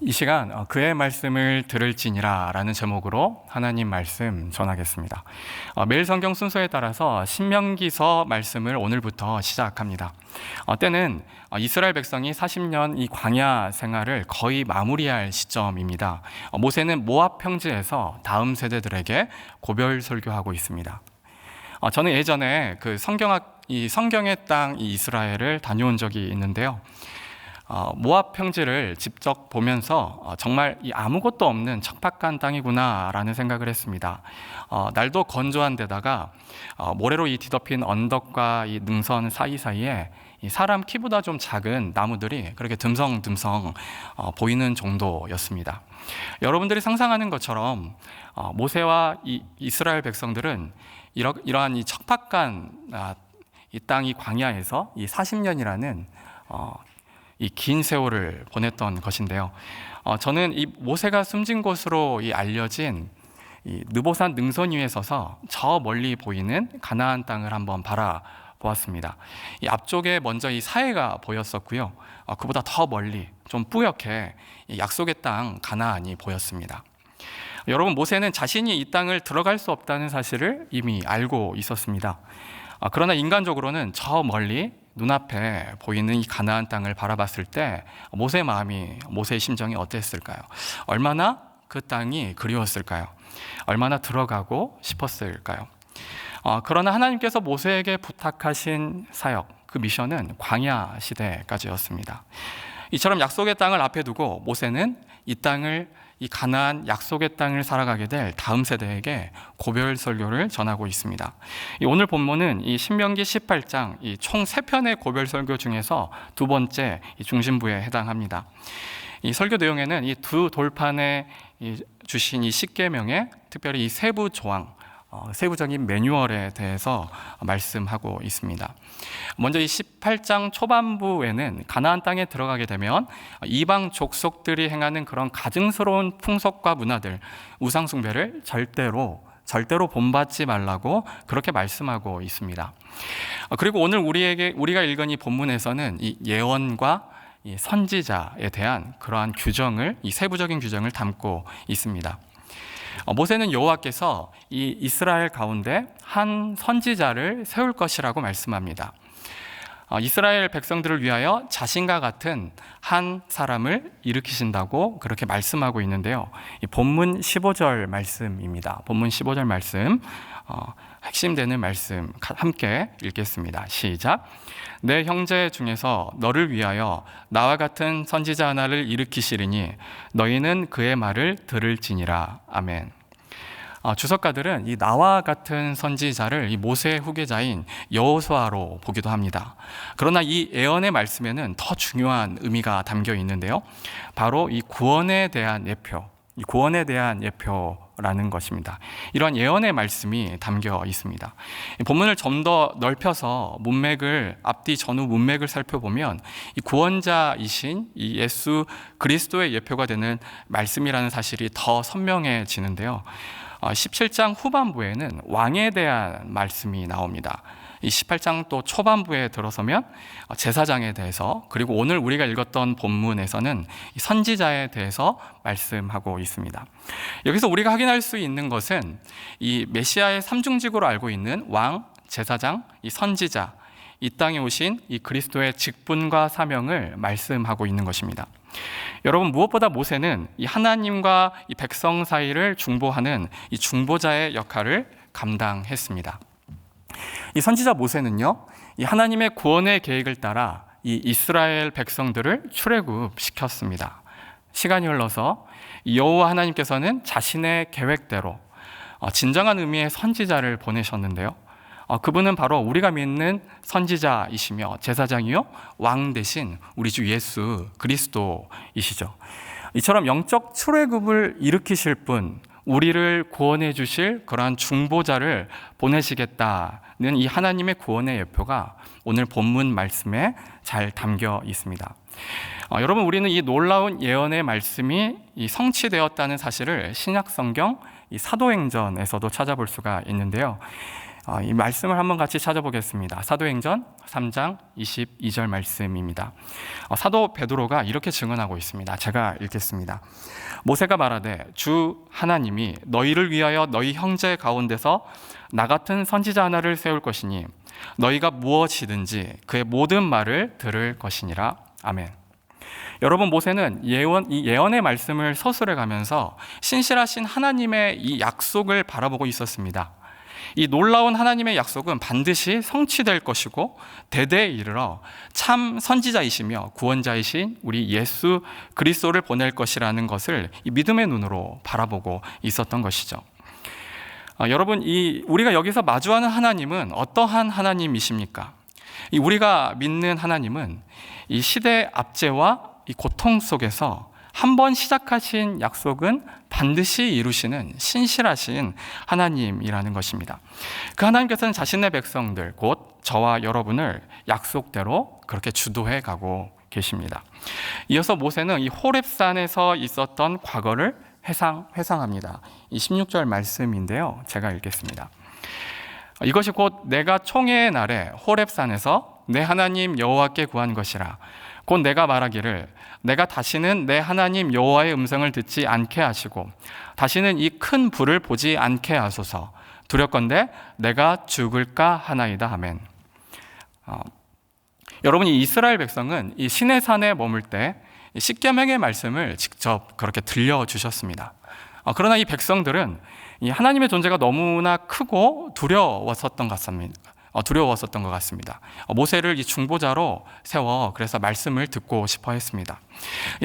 이 시간 어, 그의 말씀을 들을지니라 라는 제목으로 하나님 말씀 전하겠습니다. 어, 매일 성경 순서에 따라서 신명기서 말씀을 오늘부터 시작합니다. 어, 때는 이스라엘 백성이 40년 이 광야 생활을 거의 마무리할 시점입니다. 모세는 모압 평지에서 다음 세대들에게 고별 설교하고 있습니다. 저는 예전에 그 성경학 이 성경의 땅 이스라엘을 다녀온 적이 있는데요. 어, 모압 평지를 직접 보면서 어, 정말 이 아무것도 없는 척박한 땅이구나라는 생각을 했습니다. 어, 날도 건조한 데다가 어, 모래로 이 뒤덮인 언덕과 이 능선 사이사이에 이 사람 키보다 좀 작은 나무들이 그렇게 듬성듬성 어, 보이는 정도였습니다. 여러분들이 상상하는 것처럼 어, 모세와 이 이스라엘 백성들은 이러, 이러한 이 척박한 아, 이 땅이 광야에서 이 40년이라는 어, 이 긴 세월을 보냈던 것인데요. 어, 저는 이 모세가 숨진 곳으로 이 알려진 이 느보산 능선 위에 서서 저 멀리 보이는 가나안 땅을 한번 바라보았습니다. 이 앞쪽에 먼저 이 사해가 보였었고요. 어, 그보다 더 멀리 좀 뿌옇게 약속의 땅 가나안이 보였습니다. 여러분 모세는 자신이 이 땅을 들어갈 수 없다는 사실을 이미 알고 있었습니다. 어, 그러나 인간적으로는 저 멀리 눈앞에 보이는 이 가나안 땅을 바라봤을 때 모세의 마음이 모세의 심정이 어땠을까요? 얼마나 그 땅이 그리웠을까요? 얼마나 들어가고 싶었을까요? 어, 그러나 하나님께서 모세에게 부탁하신 사역, 그 미션은 광야 시대까지였습니다. 이처럼 약속의 땅을 앞에 두고 모세는 이 땅을 이 가나안 약속의 땅을 살아가게 될 다음 세대에게 고별 설교를 전하고 있습니다. 오늘 본문은 이 신명기 18장 총세 편의 고별 설교 중에서 두 번째 중심부에 해당합니다. 이 설교 내용에는 이 두 돌판에 주신 이 십계명의 특별히 이 세부 조항 어, 세부적인 매뉴얼에 대해서 말씀하고 있습니다. 먼저 이 18장 초반부에는 가나안 땅에 들어가게 되면 이방 족속들이 행하는 그런 가증스러운 풍속과 문화들, 우상 숭배를 절대로 절대로 본받지 말라고 그렇게 말씀하고 있습니다. 어, 그리고 오늘 우리에게 우리가 읽은 이 본문에서는 이 예언과 이 선지자에 대한 그러한 규정을 이 세부적인 규정을 담고 있습니다. 어, 모세는 여호와께서 이 이스라엘 가운데 한 선지자를 세울 것이라고 말씀합니다. 어, 이스라엘 백성들을 위하여 자신과 같은 한 사람을 일으키신다고 그렇게 말씀하고 있는데요. 본문 15절 말씀입니다. 본문 15절 말씀 어, 핵심되는 말씀 함께 읽겠습니다. 시작. 내 형제 중에서 너를 위하여 나와 같은 선지자 하나를 일으키시리니 너희는 그의 말을 들을지니라. 아멘. 어, 주석가들은 이 나와 같은 선지자를 이 모세의 후계자인 여호수아로 보기도 합니다. 그러나 이 예언의 말씀에는 더 중요한 의미가 담겨 있는데요. 바로 이 구원에 대한 예표, 이 구원에 대한 예표 라는 것입니다. 이러한 예언의 말씀이 담겨 있습니다. 본문을 좀 더 넓혀서 문맥을 앞뒤 전후 문맥을 살펴보면 이 구원자이신 이 예수 그리스도의 예표가 되는 말씀이라는 사실이 더 선명해지는데요. 17장 어, 후반부에는 왕에 대한 말씀이 나옵니다. 이 18장 또 초반부에 들어서면 어, 제사장에 대해서 그리고 오늘 우리가 읽었던 본문에서는 선지자에 대해서 말씀하고 있습니다. 여기서 우리가 확인할 수 있는 것은 이 메시아의 삼중직으로 알고 있는 왕, 제사장, 이 선지자, 이 땅에 오신 이 그리스도의 직분과 사명을 말씀하고 있는 것입니다. 여러분 무엇보다 모세는 이 하나님과 이 백성 사이를 중보하는 이 중보자의 역할을 감당했습니다. 이 선지자 모세는요, 이 하나님의 구원의 계획을 따라 이 이스라엘 백성들을 출애굽 시켰습니다. 시간이 흘러서 여호와 하나님께서는 자신의 계획대로 어, 진정한 의미의 선지자를 보내셨는데요. 어, 그분은 바로 우리가 믿는 선지자이시며 제사장이요 왕 대신 우리 주 예수 그리스도이시죠. 이처럼 영적 출애굽을 일으키실 분, 우리를 구원해 주실 그러한 중보자를 보내시겠다는 이 하나님의 구원의 예표가 오늘 본문 말씀에 잘 담겨 있습니다. 어, 여러분 우리는 이 놀라운 예언의 말씀이 성취되었다는 사실을 신약 성경 사도행전에서도 찾아볼 수가 있는데요. 어, 이 말씀을 한번 같이 찾아보겠습니다. 사도행전 3장 22절 말씀입니다. 어, 사도 베드로가 이렇게 증언하고 있습니다. 제가 읽겠습니다. 모세가 말하되 주 하나님이 너희를 위하여 너희 형제 가운데서 나 같은 선지자 하나를 세울 것이니 너희가 무엇이든지 그의 모든 말을 들을 것이니라. 아멘. 여러분 모세는 예언 이 예언의 말씀을 서술해 가면서 신실하신 하나님의 이 약속을 바라보고 있었습니다. 이 놀라운 하나님의 약속은 반드시 성취될 것이고 대대에 이르러 참 선지자이시며 구원자이신 우리 예수 그리스도를 보낼 것이라는 것을 이 믿음의 눈으로 바라보고 있었던 것이죠. 아, 여러분 이 우리가 여기서 마주하는 하나님은 어떠한 하나님이십니까? 이 우리가 믿는 하나님은 이 시대 압제와 이 고통 속에서 한 번 시작하신 약속은 반드시 이루시는 신실하신 하나님이라는 것입니다. 그 하나님께서는 자신의 백성들, 곧 저와 여러분을 약속대로 그렇게 주도해 가고 계십니다. 이어서 모세는 이 호렙산에서 있었던 과거를 회상, 회상합니다. 이 16절 말씀인데요. 제가 읽겠습니다. 이것이 곧 내가 총회의 날에 호렙산에서 내 하나님 여호와께 구한 것이라. 곧 내가 말하기를 내가 다시는 내 하나님 여호와의 음성을 듣지 않게 하시고 다시는 이 큰 불을 보지 않게 하소서. 두렵건대 내가 죽을까 하나이다 하멘. 어, 여러분 이 이스라엘 백성은 이 시내 산에 머물 때 십계명의 말씀을 직접 그렇게 들려 주셨습니다. 어, 그러나 이 백성들은 이 하나님의 존재가 너무나 크고 두려웠었던 것 같습니다. 어, 두려웠었던 것 같습니다. 어, 모세를 이 중보자로 세워 그래서 말씀을 듣고 싶어 했습니다.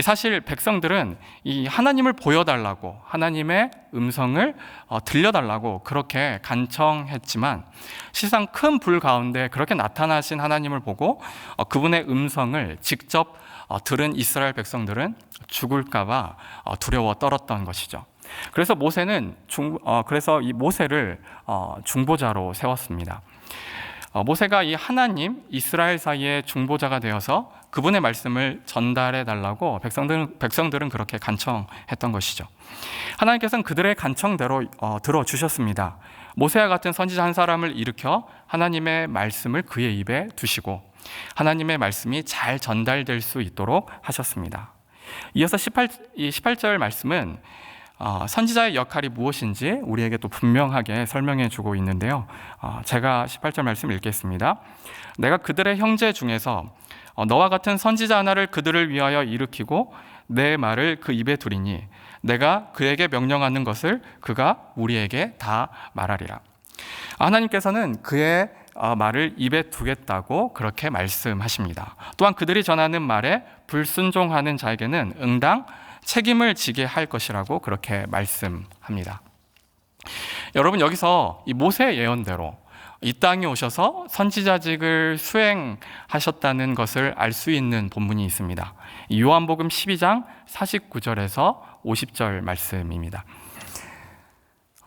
사실 백성들은 이 하나님을 보여달라고 하나님의 음성을 어, 들려달라고 그렇게 간청했지만 시상 큰 불 가운데 그렇게 나타나신 하나님을 보고 그분의 음성을 직접 들은 이스라엘 백성들은 죽을까봐 두려워 떨었던 것이죠. 그래서 모세는 중, 그래서 이 모세를 중보자로 세웠습니다. 어, 모세가 이 하나님 이스라엘 사이의 중보자가 되어서 그분의 말씀을 전달해 달라고 백성들은, 백성들은 그렇게 간청했던 것이죠. 하나님께서는 그들의 간청대로 어, 들어 주셨습니다. 모세와 같은 선지자 한 사람을 일으켜 하나님의 말씀을 그의 입에 두시고 하나님의 말씀이 잘 전달될 수 있도록 하셨습니다. 이어서 18, 18절 말씀은 어, 선지자의 역할이 무엇인지 우리에게 또 분명하게 설명해 주고 있는데요. 어, 제가 18절 말씀 읽겠습니다. 내가 그들의 형제 중에서 어, 너와 같은 선지자 하나를 그들을 위하여 일으키고 내 말을 그 입에 두리니 내가 그에게 명령하는 것을 그가 우리에게 다 말하리라. 하나님께서는 그의 말을 입에 두겠다고 그렇게 말씀하십니다. 또한 그들이 전하는 말에 불순종하는 자에게는 응당 책임을 지게 할 것이라고 그렇게 말씀합니다. 여러분 여기서 이 모세 예언대로 이 땅에 오셔서 선지자직을 수행하셨다는 것을 알 수 있는 본문이 있습니다. 요한복음 12장 49절에서 50절 말씀입니다.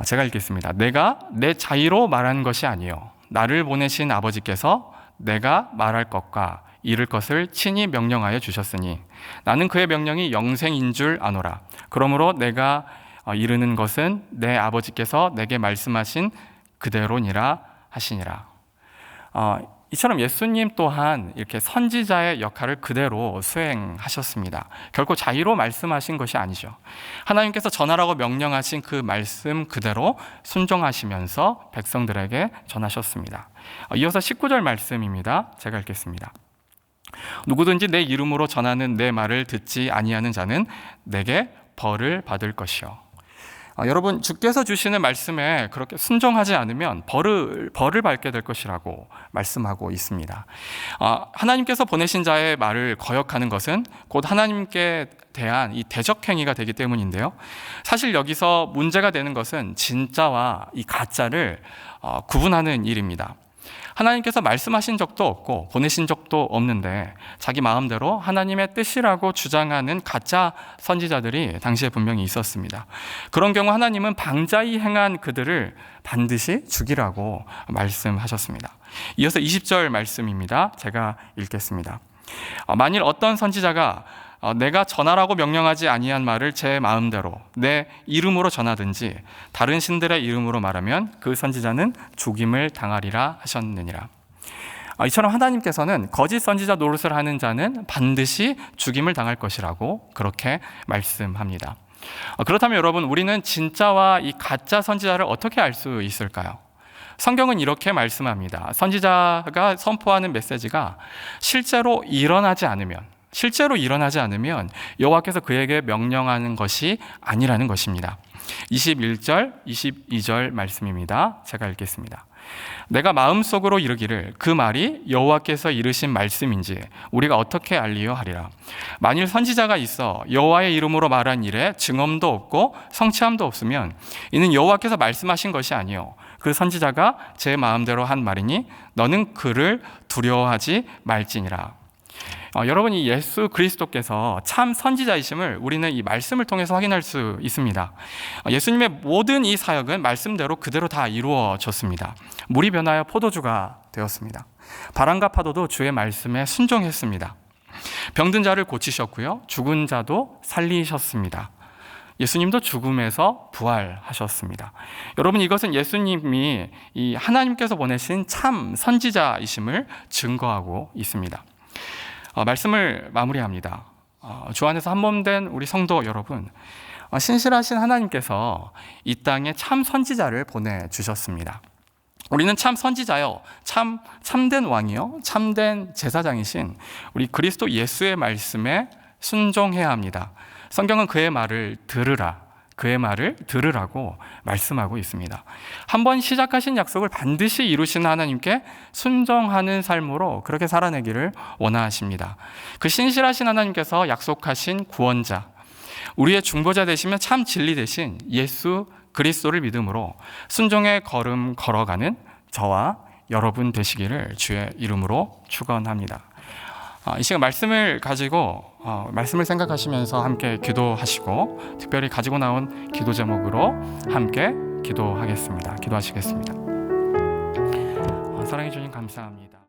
제가 읽겠습니다. 내가 내 자의로 말한 것이 아니요 나를 보내신 아버지께서 내가 말할 것과 이를 것을 친히 명령하여 주셨으니 나는 그의 명령이 영생인 줄 아노라. 그러므로 내가 어, 이르는 것은 내 아버지께서 내게 말씀하신 그대로니라 하시니라. 어, 이처럼 예수님 또한 이렇게 선지자의 역할을 그대로 수행하셨습니다. 결코 자의로 말씀하신 것이 아니죠. 하나님께서 전하라고 명령하신 그 말씀 그대로 순종하시면서 백성들에게 전하셨습니다. 어, 이어서 19절 말씀입니다. 제가 읽겠습니다. 누구든지 내 이름으로 전하는 내 말을 듣지 아니하는 자는 내게 벌을 받을 것이요. 아, 여러분 주께서 주시는 말씀에 그렇게 순종하지 않으면 벌을 벌을 받게 될 것이라고 말씀하고 있습니다. 아, 하나님께서 보내신 자의 말을 거역하는 것은 곧 하나님께 대한 이 대적 행위가 되기 때문인데요. 사실 여기서 문제가 되는 것은 진짜와 이 가짜를 어, 구분하는 일입니다. 하나님께서 말씀하신 적도 없고 보내신 적도 없는데 자기 마음대로 하나님의 뜻이라고 주장하는 가짜 선지자들이 당시에 분명히 있었습니다. 그런 경우 하나님은 방자히 행한 그들을 반드시 죽이라고 말씀하셨습니다. 이어서 20절 말씀입니다. 제가 읽겠습니다. 어, 만일 어떤 선지자가 어, 내가 전하라고 명령하지 아니한 말을 제 마음대로 내 이름으로 전하든지 다른 신들의 이름으로 말하면 그 선지자는 죽임을 당하리라 하셨느니라. 어, 이처럼 하나님께서는 거짓 선지자 노릇을 하는 자는 반드시 죽임을 당할 것이라고 그렇게 말씀합니다. 어, 그렇다면 여러분 우리는 진짜와 이 가짜 선지자를 어떻게 알 수 있을까요? 성경은 이렇게 말씀합니다. 선지자가 선포하는 메시지가 실제로 일어나지 않으면 실제로 일어나지 않으면 여호와께서 그에게 명령하는 것이 아니라는 것입니다. 21절, 22절 말씀입니다. 제가 읽겠습니다. 내가 마음속으로 이르기를 그 말이 여호와께서 이르신 말씀인지 우리가 어떻게 알리요 하리라. 만일 선지자가 있어 여호와의 이름으로 말한 일에 증언도 없고 성취함도 없으면 이는 여호와께서 말씀하신 것이 아니요 그 선지자가 제 마음대로 한 말이니 너는 그를 두려워하지 말지니라. 어, 여러분 이 예수 그리스도께서 참 선지자이심을 우리는 이 말씀을 통해서 확인할 수 있습니다. 어, 예수님의 모든 이 사역은 말씀대로 그대로 다 이루어졌습니다. 물이 변하여 포도주가 되었습니다. 바람과 파도도 주의 말씀에 순종했습니다. 병든 자를 고치셨고요. 죽은 자도 살리셨습니다. 예수님도 죽음에서 부활하셨습니다. 여러분 이것은 예수님이 이 하나님께서 보내신 참 선지자이심을 증거하고 있습니다. 어, 말씀을 마무리합니다. 어, 주 안에서 한몸된 우리 성도 여러분, 어, 신실하신 하나님께서 이 땅에 참 선지자를 보내 주셨습니다. 우리는 참 선지자요, 참 참된 왕이요, 참된 제사장이신 우리 그리스도 예수의 말씀에 순종해야 합니다. 성경은 그의 말을 들으라, 그의 말을 들으라고 말씀하고 있습니다. 한번 시작하신 약속을 반드시 이루시는 하나님께 순종하는 삶으로 그렇게 살아내기를 원하십니다. 그 신실하신 하나님께서 약속하신 구원자, 우리의 중보자 되시면 참 진리 대신 예수 그리스도를 믿음으로 순종의 걸음 걸어가는 저와 여러분 되시기를 주의 이름으로 축원합니다. 아, 이 시간 말씀을 가지고 어, 말씀을 생각하시면서 함께 기도하시고 특별히 가지고 나온 기도 제목으로 함께 기도하겠습니다. 기도하시겠습니다. 어, 사랑해 주님 감사합니다.